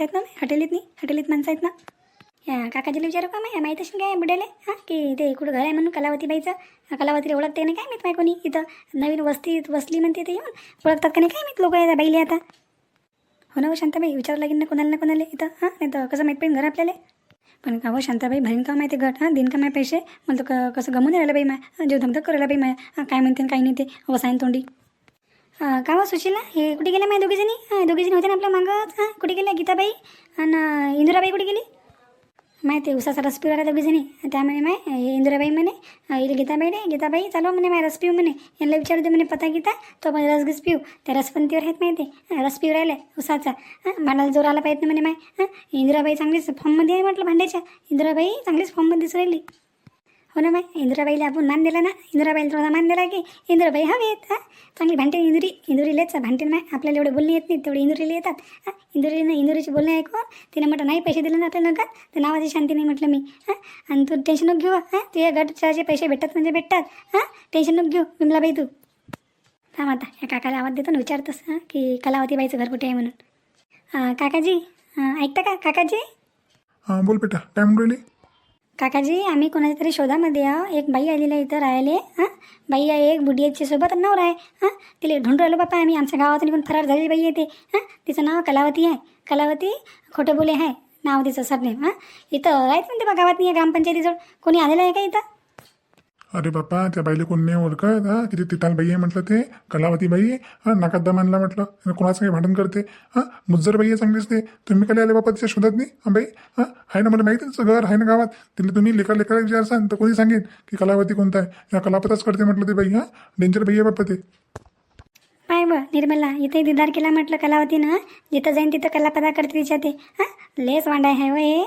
माणसं आहेत ना? हॉटेलीत नाही? हॉटेलीत माणसं आहेत ना? या काकाजीला विचारू का माहिती माहीत असेल काय बुडेले हां की ते कुठं घर आहे म्हणून कलावतीबाईचं? कलावतीला ओळखते नाही काय माहीत माय कोणी इथं? नवीन वस्तीत वसली म्हणते ते येऊन. ओळखतात का नाही काय माहीत लोक आहे बाईले आता? हो ना हो शांताबाई विचारू लागेल ना कोणाला ना कोणाला इथं? हां नाही तर कसं माहीत पाहिजे घर आपल्याला? पण का हो शांताबाई भरीन का माहिती गट हां दिन का माय पैसे? मला तर क- कसं गमून राहिलं बाई माय? जीव धमधक करायला बाई मा काय म्हणते आणि काही नाही ते? वसायन तोंडी. का हो सुशीला? हे कुठे गेले माय दोघीजणी? हां दोघीजणी होते ना आपल्या मागंच हां कुठे गेल्या? गीताबाई आणि इंदिराबाई कुठे गेली? माहिती उसाचा रस पिऊ राहिला दोघीजणी. त्यामुळे माय हे इंदिराबाई म्हणे इले गीताबाई रे. गीताबाई चालू म्हणे माय रस पिऊ म्हणे. यांना विचारू दे म्हणे पता गीता तो पण रस घस पिऊ. त्या रसपंतीवर आहेत माहिती रस पिऊ राहिले उसाचा. भांडाला भांडायला जोर आला पाहिजे म्हणे माय. इंदिराबाई चांगलीच फॉर्ममध्ये आहे म्हटलं भांड्याच्या. इंदिराबाई चांगलीच फॉर्ममध्ये दिसून राहिली. हो ना बाई इंदिराबाईला आपण मान दिला ना? इंदिराबाईला थोडा मान दिला की इंदिराबाई हवे येत हां? चांगली भांडे इंदुरी. इंदुरीलेच भांडे माय आपल्याला एवढे बोलणे येत नाही तेवढे इंदुरीला येतात. हां? इंदुरीनं इंदुरीची बोलणे ऐकून तिने म्हटलं नाही पैसे दिले ना आपल्या नका तर नावाची शांती नाही म्हटलं मी. हां? आणि तू टेन्शन नको घेऊ हां? तुझ्या गटचे पैसे भेटतात म्हणजे भेटतात. हां? टेन्शन नको घेऊ विमलाबाई तू. थांब आता. या काकाला आवाज देतो ना विचारतोस हां? की कलावतीबाईचं घर कुठे आहे म्हणून? हां काकाजी ऐकता का? काकाजी? हां बोल बेटा. काय म्हणून राहिली? काकाजी आम्ही कोणाच्या तरी शोधामध्ये आहो एक बाई आलेली आहे इथं राहिले हां? बाई आहे एक बुढी सोबत नवरा आहे हां? तिला ढूंढ राहिलो बापा आम्ही. आमच्या गावातून पण फरार झालेली बाई आहे ते हां? तिचं नाव कलावती आहे. कलावती खोटं बोले आहे नाव तिचं सरनेम हां? इथं आहेत म्हणते बा गावात नाही ग्रामपंचायतीजवळ. कोणी आलेलं आहे का इथं? अरे बाप्पा त्या बाईले कोण नाही ओळखत? हा किती तिताल बाई आहे म्हटलं ते. कलावती बाई. हा नाकात दमानला म्हटलं. कोणाचं काही भांडण करते? हा मुज्जर बाई आहे चांगलीच ते. तुम्ही काय आले बाप्पा तिच्या शोधात नाही? हा बाई. हा आहे ना मला माहिती तिचं घर आहे ना गावात. तिला तुम्ही लेकर लेकर विचारसान तर कोणी सांगेन की कलावती कोणता आहे? या कलापताच करते म्हटलं ते बाई हा. डेंजर बाई आहे बाप्पा ते. पाय ब निर्मला इथे दिदार केला म्हटलं कलावतीनं. जिथं जाईन तिथं कलापदा करते तिच्या ते. हां लेस वांडाय आहे व हे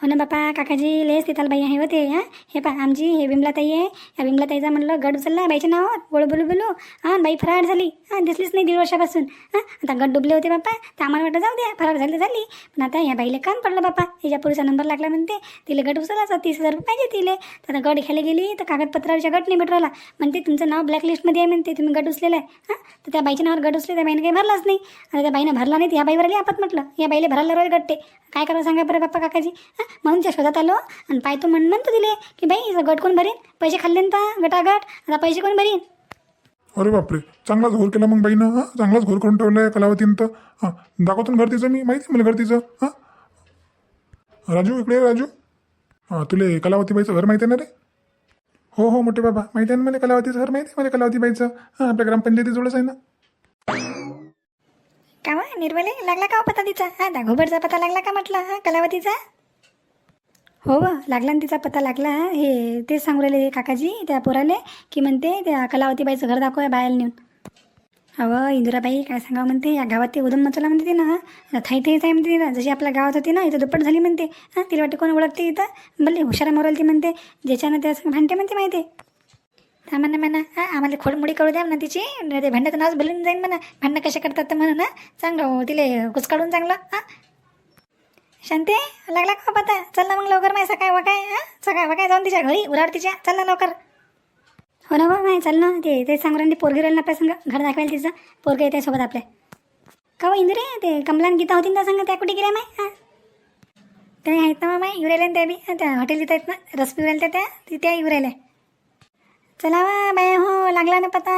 हो ना बापा काकाजी लेस तिथं बाई आहे होते हां? हे पा आमची हे विमलाताई आहे. या विमलाताईचा म्हणलं गट उचलला बाईच्या नावावर गोळ बोलू बोलू. हां बाई फरार झाली. हां दिसलीच नाही दीड वर्षापासून. हां आता गट डुबले होते बापा तर आम्हाला वाटतं जाऊ द्या फरार झाली झाली. पण आता या बाईला काम पडलं बापा. हिच्या पुरुषा नंबर लागला म्हणते. तिला गट उचलायचा तीस हजार रुपये पाहिजे तिले. तर आता गट घ्यायला गेली तर कागदपत्रावरच्या गट नाही भेटवला म्हणते तुमचं नाव ब्लॅकलिस्टमध्ये आहे म्हणते तुम्ही गट उचलेलं आहे. हां तर त्या बाईच्या नावावर गट उचले त्या बाईने काही भरलाच नाही. आता त्या बाईनं भरला नाही तर या बाईवर आली आपत म्हटलं. या बाईला भरायला रोज गट्टे. काय करावं सांगा बरं बाप्पा काकाजी? हां? म्हणून त्या शोधात आलो आणि पाहतो म्हण म्हणतो दिले की बाई गट कोण भरीन? पैसे खाल्ले ना तर गटागट आता पैसे कोण भरीन? अरे बापरे चांगलाच घोर केला मग बाईनं हा? चांगलाच घोर करून ठेवला आहे कलावतीनं तर. हां दाखवतो ना घर तिचं मी माहिती आहे मला घर तिचं हां? राजू इकडे राजू. हां तुले कलावतीबाईचं घर माहिती आहे ना रे? हो हो मोठे बाबा माहिती आहे ना मला कलावतीचं घर माहिती आहे मला कलावतीबाईचं. हां आपल्या ग्रामपंचायतीजवळच आहे ना? का निर्मले लागला का पत्ता तिचा? हां दाघोबरचा पत्ता लागला का म्हटलं हां कलावतीचा? हो व लागला ना तिचा पत्ता लागला. हे तेच सांगू राहिले काकाजी त्या पोराले की म्हणते त्या कलावतीबाईचं घर दाखव बाहेर नेऊन. अवं इंदिराबाई काय सांगावं म्हणते? या गावात ते उदम मचला म्हणते ना थाई थाईच आहे म्हणते तिला. जशी आपल्या गावात होती ना इथं दुप्पट झाली म्हणते. हां तिला वाटते कोण ओळखते इथं? भले हुशारा मोरल ती म्हणते. ज्याच्यानं त्या भांडते म्हणते माहिती हा म्हणा म्हणा. हा आम्हाला खोडमुडी करू द्या म्हणा तिची. ते भांड्याचं नाच भरून जाईन म्हणा. भांडणं कशा करतात तर म्हणा ना. चांगलं हो, तिले कुचकाडून चांगलं. हां शांते लागला का पता चल ना मग लवकर माय सकाळ वकाय हां? सकाळ वकाय जाऊन तिच्या घरी उराड तिच्या. चल ना लवकर. हो ना बा माय चल ना. ते ते सांगू राहिली पोरगी राहिलं ना संग. घर दाखवायला तिचं. पोरगं येते सोबत आपल्या. का हो इंदुरे? ते कमलान गीता होती ना सांग संग त्या कुठे गेल्या माय? हां? त्या आहेत ना माय युरायला त्या बी. त्या हॉटेल तिथं आहेत ना. रस पिवरायला त्या त्या त्या युरायला चला वा बाय हो लागला ना पता.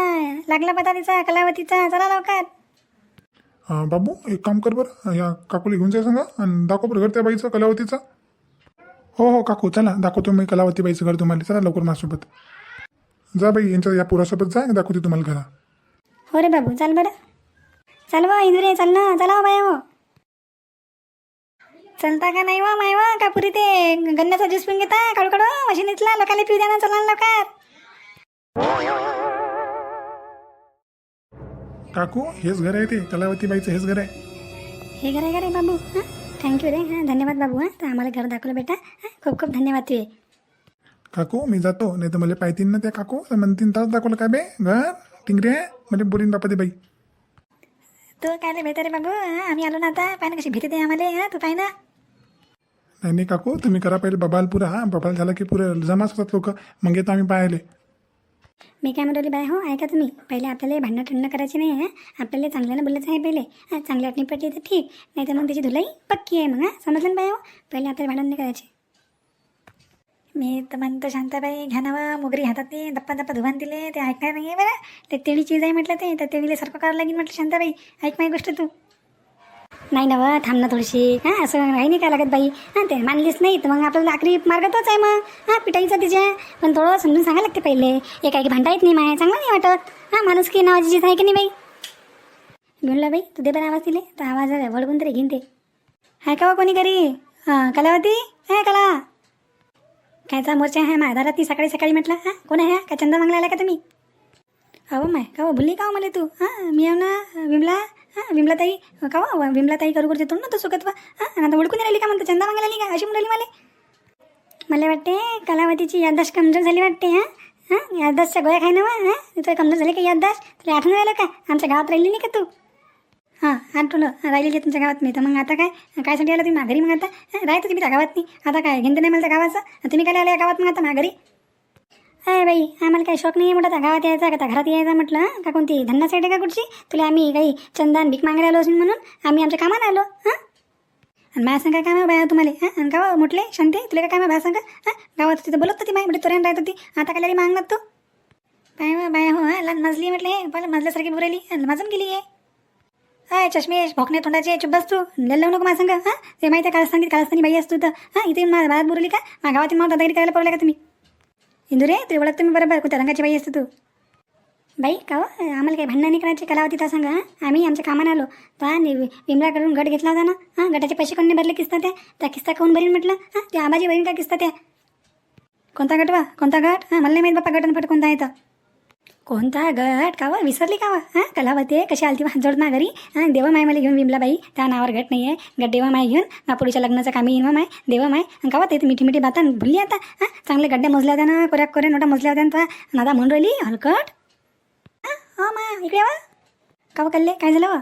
लागला पता तिचा कलावतीचा. चला लवकर. हां बाबू एक काम कर बरं. या काकूला घेऊन जाय सांगा आणि दाखव बरं घर त्या बाईचं कलावतीचं. हो हो काकू चला. दाखवतो मी कलावती बाईचं घर तुम्हाला. चला लवकर माझ्यासोबत. जा बाई यांच्या या पुरासोबत जा दाखवते तुम्हाला घरा. हो रे बाबू चाल बरं. चाल वा इंदुरे चाल ना. चला हो बाया हो चलता का नाही वा माय वा का पुरी ते? गन्नाचा ज्यूस पिऊन घेता? काढू काढू मशीनीतला लोकांना पिऊ द्या ना चला ना लवकर. काकू हेच घर आहे ते. कलावती बाईचं हेच घर आहे. हे घर आहे का रे बाबू? हां? थँक्यू रे. हां धन्यवाद बाबू हां. तर आम्हाला घर दाखवलं बेटा. हां खूप खूप धन्यवाद तुझे. काकू मी जातो. नाही तर मला पाहतीन ना त्या काकू. तर म्हणतीन तास दाखवलं काय बे? घर टिंगरे म्हणजे बोलीन बापा ते बाई तू काय रे भेटा रे बाबू? हां आम्ही आलो ना आता. ना कशी भीती दे आम्हाला. हां तू ना. नाही नाही काकू तुम्ही करा पहिले बबाल पुरा हा बबाल झाला की पुरे. जमाच होतात लोक. मग येतो आम्ही पाहिले मी काय म्हणतो बाय हो ऐका तुम्ही. पहिले आपल्याला भांडणं ठंडणं करायची नाही आहे आपल्याला चांगल्यानं बोलायचं आहे पहिले. हां चांगली आठणी पडली तर ठीक. नाही तर मग त्याची धुलाई पक्की आहे मग हां? समजलं ना बाय हो? पहिले आपल्याला भांडण नाही करायचे. मी तर म्हणतो शांताबाई घ्या नावा मोगरी हातात ते दप्पा दप्पा धुवान दिले ते ऐकणार नाही आहे बरं. ते तेळी चीज आहे म्हटलं ते तर तेळीला सारखं करावं लागेल म्हटलं शांताबाई. ऐक माझी गोष्ट तू. नाही ना थांब ना थोडीशी. हां असं नाही नाही काय लागत बाई. हां ते मानलीच नाही तर मग आपल्याला आखरी मार्ग तोच आहे मग. हां पिटाईचा तिच्या. पण थोडं समजून सांगायला लागते पहिले. एक आहे की भांडा येत नाही माय चांगलं नाही वाटत. हां माणूस की नावाची आहे की नाही बाई? म्हणलं बाई तू दे बरं आवाज दिले तर आवाज वळगून तरी घेईन ते. हाय का कोणी घरी? हां कलावती? हाय कला. कायचा मोर्चा आहे माझ्या दारात ती सकाळी सकाळी म्हटलं. हां कोण आहे का चंदा मागला आला का तुम्ही? अहो माय का हो भुलली का मला तू? हां मी येऊ ना विमला हां विमलाताई का विमला ताई करू करते ना तू सुखत्व हां आता ओळखून राहिली का म्हणतो? चंदा मागायला आली का? अशी म्हणाली मला. मला वाटते कलावतीची याददाश कमजोर झाली वाटते हां? हां याददाश्तच्या गोळ्या खाय ना हां? तुला कमजोर झाली का याददाश्त? तुला आठवण राहिलं का? आमच्या गावात राहिली नाही का तू? हां आठवलं. राहिलेली तुमच्या गावात मी. तर मग आता काय? कायसाठी आला तुम्ही माघारी मग आता? राहतो तुम्ही त्या गावात नाही. आता काय? घेणं नाही मला त्या गावाचं? तुम्ही काय आल्या गावात मग आता माघारी? काय बाई आम्हाला काही शौक नाही आहे गावात यायचा का घरात यायचा म्हटलं का कोणती धन्ना साईड आहे का कुठची? तुला आम्ही काही चंदन भीक मागायला आलो असून म्हणून आम्ही आमच्या कामाला आलो हां? आणि माझ्या सांगा काय बाया तुम्हाला हां? आणि म्हटले शांती तुला काय काय बाया सांगा हां? गावात तिथं बोलत होती माय म्हणजे तोऱ्यान राहत होती आता काय मागणार तू? बाय बाय हो हां? लहान मजली म्हटले पण मजल्यासारखी बुरायली मजून माझून गेली आहे हाय चष्मेश भोकणे तोंडाचे चुप बस तू लय लावू नको मला सांगा हां? ते माहिती आहे काल कालस्थानी बाई असतो तर हां? इथे माझ्या भात बुरली का? माझ्या गावातील मला दादागिरी करायला पडलं का तुम्ही? इंदुरे तू ओळख तुम्ही बरोबर कुठं रंगाची बाई असते तू? बाई का हो? आम्हाला काही भांडणं नाही करायची होती तर सांगा हां? आम्ही आमच्या कामानं आलो. पहा नि विमलाकडून गट घेतला होता ना? हां गटाचे पैसे कोणी भरले किस्ता त्या? त्या किस्ता कोण भरीन म्हटलं. हां त्या आबाजी भरीन का किस्ता त्या? कोणता गट वा कोणता गट हां मला नाही माहीत बाप्पा गटन पट कोणता आहे तर कोणता गट? का वा विसरली का वा कलावती आहे कशी आलती हात जोड ना घरी. हां? देवा माय मला घेऊन विमलाबाई. त्या नावावर गट नाही आहे गट देवा माय घेऊन मापुडीच्या लग्नाचं कामी येईन माय देवा माय कावा ते मिठी मिठी बाता भुलली आता. हां? चांगले गड्ड्या मोजल्या होत्या ना कोऱ्या कोऱ्या नोटा मोजल्या होत्या ना नादा म्हणून राहिली हलकट. हां? हो मा इकडे वा का वा कल्ले? काय झालं वा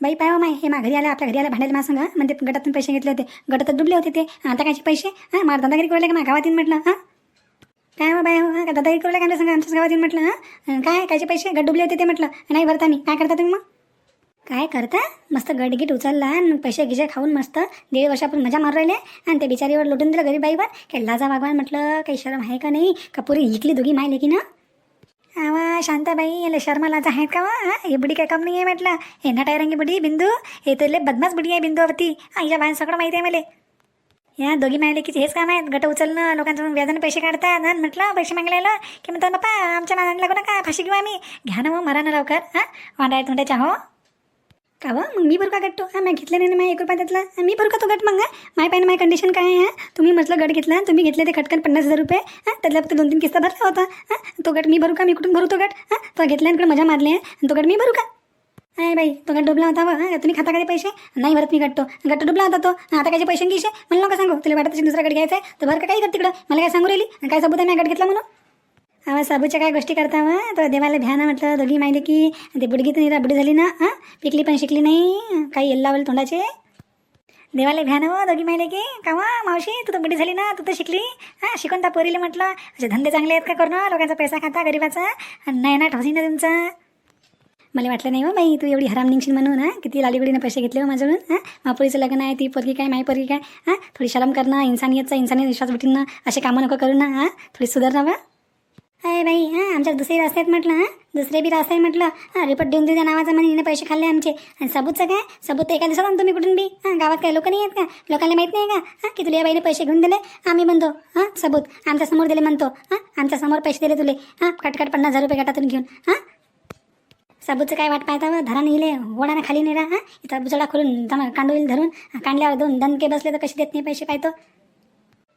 बाई पाय हो, माय. हे मा घरी आला आपल्या घरी आला भांडायला मला सांगा म्हणजे गटातून पैसे घेतले होते. गटात डुबले होते ते. आता कायचे पैसे? हां? मार दादागिरी करू का मा? गावात येईन म्हटलं हां? काय मग बाय दादा का दादागिरी करू काय सांगा? आमच्याच गावात येऊन म्हटलं हां? काय कायचे पैसे? गट डुबले होते ते म्हटलं. नाही भरता मी काय करता तुम्ही मग? काय करता? मस्त गडगीट उचलला आणि पैसे गिसे खाऊन मस्त दीड वर्षापूर्वी मजा मारू राहिले. आणि ते बिचारीवर लुटून दिलं गरीब बाईवर. काही लाजा वागवान म्हटलं काही शरम आहे का नाही? का पुरी इकली दोघी माय लेकी ना आवा शांताबाई याला शर्मा लाजा आहेत का वा? हे बुडी काय कम नाही आहे म्हटलं. हे नटायरंगी बुडी बिंदू. हे तर लय बदमाश बुडी आहे बिंदूवरती. हा या बाहेर सगळं माहिती आहे मला. या दोघी मायले की हेच काम आहेत गट उचलणं लोकांचं व्याजानं पैसे काढतात. आणि म्हटलं पैसे मागलेलं? की म्हणतात बापा आमच्या मानाने लागू नका फाशी घेऊ आम्ही. घ्या ना मग मरा ना लवकर. हां वांडाय तोंडाच्या हो. का व मग मी भरू का गट तो? हां मी घेतले नाही माझ्या एक रुपया त्यातला? मी भरू का तो गट मग हां? माय पाहिजे माय कंडिशन काय आहे हां? तुम्ही म्हटलं गट घेतला तुम्ही घेतले ते खटकन पन्नास हजार रुपये. हां त्यातल्या फक्त दोन तीन किस्ता भरला होता. हां तो गट मी भरू का? मी कुठून भरू तो गट? हां तो घेतल्यानकडे मजा मारली आहे आणि तो गट मी भरू का? अरे बाई तो गट डुबला होता बा तुम्ही खाता काय पैसे? नाही भरत मी गट्टो गट्टो डुबला होता तो. आता काही पैसे घेशे म्हणलं का सांगू तुला वाटत असेल दुसरा गट घ्यायचा आहे तर भर का काही कर तिकडं? मला काय सांगू राहिली? आणि काय सबूत आहे मी गट घेतला म्हणून? अवा साबूच्या काय गोष्टी करता मग तर देवाला भ्या ना म्हटलं दोघी माहिती की ते बुडगी तर निरा बुडी झाली ना हां? पिकली पण शिकली नाही काही येल्ला लावलं तोंडाचे? देवाला भ्या ना हो दोघी माहिले की का वा मावशी तू तर बुडी झाली ना तू तर शिकली? हां शिकून त्या पोरीले म्हटलं असे धंदे चांगले आहेत का करणं? लोकांचा पैसा खाता गरिबाचा? आणि नाही ना ठोसी ना तुमचा? मला वाटलं नाही हो बाई तू एवढी हराम निघशील म्हणून हां? किती लालीगुडीनं पैसे घेतले हो माझ्याकडून हां? मापुरीचं लग्न आहे ती पोरगी काय माई पोरगी काय हां? थोडी शरम करणं इन्सानियतचा इन्सानियत विश्वास भेटीन असे कामं नको करू ना हां? थोडी सुधारणा बा. अरे बाई हां? आमच्या दुसरे रास्ते आहेत म्हटलं हां? दुसरे बी रास्ते आहे म्हटलं हां? रिपोर्ट देऊन तुझ्या नावाचा म्हणे हिने पैसे खाल्ले आमचे. आणि सबूतचं काय? सबूत एका दिवसात आणतो तुम्ही कुठून बी. हां? गावात काय लोक नाही आहेत का? लोकांना माहीत नाही का? हां? की तुला या बाईने पैसे घेऊन दिले? आम्ही म्हणतो हां? सबूत. आमच्यासमोर दिले म्हणतो हां? आमच्यासमोर पैसे दिले तुले. हां? कटकट पन्नास हजार रुपये गटातून घेऊन हां? साबूचं काय वाट पाहता धरा नेले ओढाना खाली नेला हां? इथं बुजडा खोलून दम कांडोईल धरून कांडल्यावर दोन दणके बसले तर कसे देत नाही पैसे पाहतो?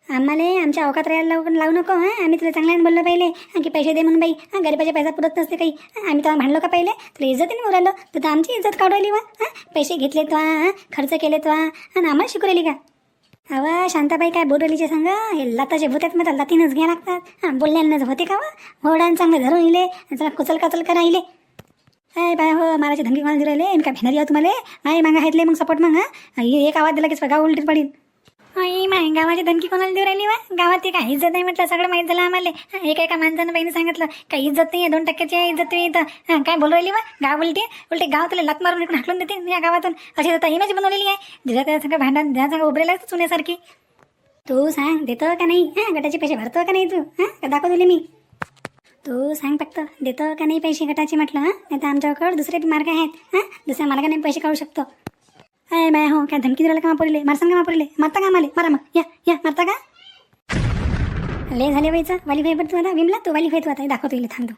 आम्हाला आमच्या अवकात राहायला लावून लावू नको हां? आम्ही तुला चांगल्याने बोललो पहिले की पैसे दे म्हणून बाई हां गरीबाचे पैसा पुरत नसते काही आम्ही तेव्हा भांडलो का पहिले? तुला इज्जतीने बोलायलो तू तर आमची इज्जत काढवली वा हां? पैसे घेतले तो हां खर्च केले तो हां? आणि आम्हाला शिकू राहिली का? अवा शांताबाई काय बोलवलीचे सांग हे लाताचे भूत आहेत मग लातीनच घ्या लागतात. हां बोलण्यानंच होते का वा? होडान चांगलं धरून इले चला कुचल काचल करा इले. काय बाय हो माराची धमकी कोणाला दिली राहिले? काय भिनारी आहे तुम्हाला? नाही मागा घेतले मग सपोर्ट मग एक आवाज दिला की सगळा उलटीत पडेल. आई माय गावाची धमकी कोणाला देऊ राहिली वा? गावात ते काही इज्जत नाही म्हटलं सगळं माहीत झालं आम्हाला. एका एका माणसानं बहिणी सांगितलं काही इज्जत नाही आहे दोन टक्क्याची आहे इज्जत तुम्ही इथं. काय बोलू राहिली वा? गाव उलटे उलटे गाव तुला लात मारून इकडून हाकलून देते या गावातून. अशी आता इमेज बनवलेली आहे. ज्याच्या त्या सगळं भांडण ज्या सगळं उभरेला चुन्यासारखी. तू सांग देतो का नाही? हां गटाचे पैसे भरतो का नाही तू? हां दाखव तुले मी? तू सांग फक्त. देतो का नाही पैसे गटाचे म्हटलं हां? नाही तर आमच्याकडे दुसरे मार्ग आहेत हां? दुसऱ्या मार्गाने पैसे काढू शकतो. अय बाय हो काय धमकी दिला का मापोरीले? मारसान का मापोरीले? मारता का माले मारा मग. या या मारता का? ले झाले व्हायचं वाली फाई तू आता विमला तू वाली भाई तू आता. दाखवतो इले थांबतो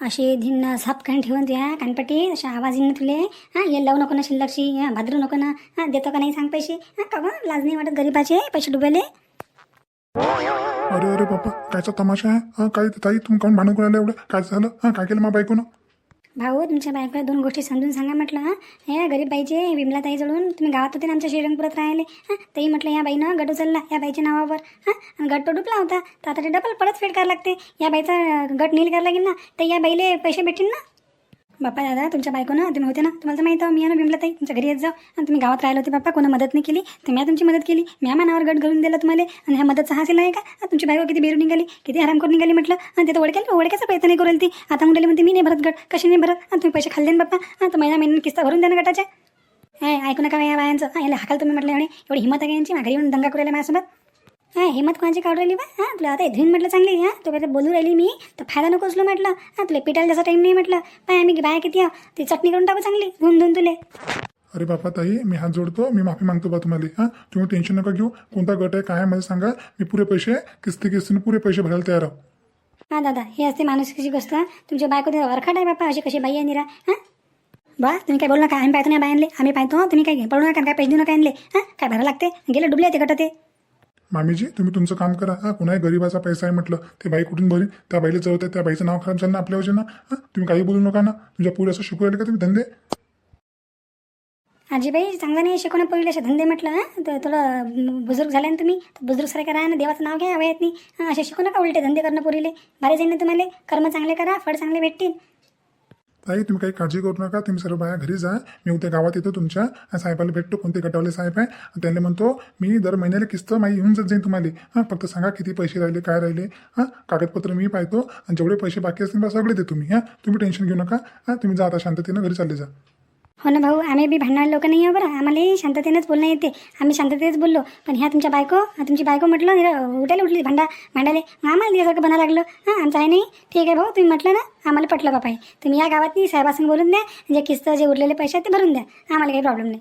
अशी धिन्न साप कान ठेवून तुया कानपट्टी अशा आवाज येईन तुले हां? ये लावू नको ना शिल्लकशी हां? भाद्रू नको ना हां? देतो का नाही सांग पैसे? हां? का लाज नाही वाटत गरीबाचे पैसे डुबेले? अरे अरे बाबा कायचा तमाशा आहे? हा काय ताई तुम्ही काऊन भांडण करायला एवढं? काय झालं? हा काय केलं मा बायकोनं? भाऊ तुमच्या बायकोला दोन गोष्टी समजून सांगा म्हटलं हां. या गरीब बाईचे विमला ताई जळून तुम्ही गावात होते ना आमच्या श्रीरंगपुरात राहिले. हां ताई म्हटलं या बाईनं गट उचलला या बाईच्या नावावर. हां आणि गट तो डुपला होता. तर आता ते डबल परत फेड करायला लागते. या बाईचा गट नील करायला लागेल ना तर या बाईले पैसे भेटतील ना? बाप्पा दादा तुमच्या बायकोनं तुम्ही होते ना? तुम्हाला तर माहिती आहे मी आहे ना ताई तुमच्या घरी येत जाऊ आणि तुम्ही गावात राहिले होते बाप्पा कोणा मदत नाही केली. तर मी तुमची मदत केली. मी मानावर गट घालून दिला तुम्हाला. आणि ह्या मदतचा हासिल आहे का? तुमची बायको किती बेरू निघाली किती आराम करून निघाली म्हटलं. आणि ते तर ओळखेल ओळखायचा प्रयत्न नाही करेल ती. आता म्हणले म्हणते मी नाही भरत गट. कशी नाही भरत? आणि तुम्ही पैसे खाल्ले ना बाप्पा. हां तर महिना महिन्याने किस्ता भरून द्या ना गटाच्या. ऐकू नका या बायांचं. याला हाकाल तुम्ही म्हटलं एवढी एवढी हिंमत आहे यांची? माघारी येऊन दंगा करायला माझ्यासोबत? हां हिंमत कोणाची काढू राहिली बा? हां तुला आता धुईन म्हटलं चांगली हां तू काय बोलू राहिली मी तर फायदा नको उचलू म्हटलं. हां तुला पिटायला जसा टाईम नाही म्हटलं. पाय आम्ही बाया किती आहो ती चटणी करून टाकू चांगली धुवून धुवून तुले. अरे बापा ताई मी हात जोडतो मी माफी मागतो बा तुम्हाला. हां तुम्ही टेन्शन नका घेऊ. कोणता गट आहे काय आहे मला सांगा. मी पुरे पैसे किस्ती किस्तीने पुरे पैसे भरायला तयार आहो हां दादा हे असते माणुसकीची गोष्ट हां. तुमच्या बायको ते वरखाट आहे बापा अशी कशी बाई आहे निरा हां. बा तुम्ही काय बोलू नका आम्ही पाहतो ना बायांले आम्ही पाहतो तुम्ही काय पडू नका काय पैसे देऊ नका आणले हां. काय भरा लागते? गेले डुबले ते गट ते. मामीजी तुम्ही तुमचं काम करा. हा कुणाही गरीबाचा पैसा आहे म्हटलं. ते बाई कुठून भरीन? त्या बाईला जवळ त्या बाईचं नाव खराब झालं ना आपल्या वजन ना? तुम्ही काही बोलू नका ना. तुमच्यापुढे असं शिकू राहिले का तुम्ही धंदे? आजीबाई चांगलं नाही. शिकवणं पहिले असे धंदे म्हटलं हां. तर थोडं बुजुर्ग झाले ना तुम्ही तर बुजुर्ग सारखं राहा ना देवाचं नाव घ्या वयात नाही. असे शिकू नका उलटे धंदे करणं पुरीले. भारी जाईन ना तुम्हाला. कर्म चांगले करा फळ चांगले भेटतील. ताई तुम्ही काही काळजी करू नका. तुम्ही सर्व बाया घरी जा. मी उद्या गावात येतो तुमच्या. साहेबाला भेटतो. कोणते गटावले साहेब आहे? त्यांना म्हणतो मी दर महिन्याला किस्त माही येऊन जात जाईन तुम्हाला. हां फक्त सांगा किती पैसे राहिले काय राहिले. हां कागदपत्र मी पाहतो. आणि जेवढे पैसे बाकी असतील सगळे देतो मी. हां तुम्ही टेन्शन घेऊ नका. हां तुम्ही जा आता शांततेनं घरी चालले जा. हो ना भाऊ आम्ही बी भांडणार लोक नाही आहे बरं. आम्हालाही शांततेनेच बोलणं येते. आम्ही शांततेनेच बोललो. पण ह्या तुमच्या बायको हा तुमची बायको म्हटलं उठायला उठली भांडा भांडाले मग आम्हाला दिल्यासारखं बनावं लागलं. हां आमचं आहे नाही. ठीक आहे भाऊ तुम्ही म्हटलं ना आम्हाला पटलं बापा आहे तुम्ही या गावात साहेबासंग बोलून द्या. जे किस्त जे उरलेले पैसे आहेत ते भरून द्या. आम्हाला काही प्रॉब्लेम नाही.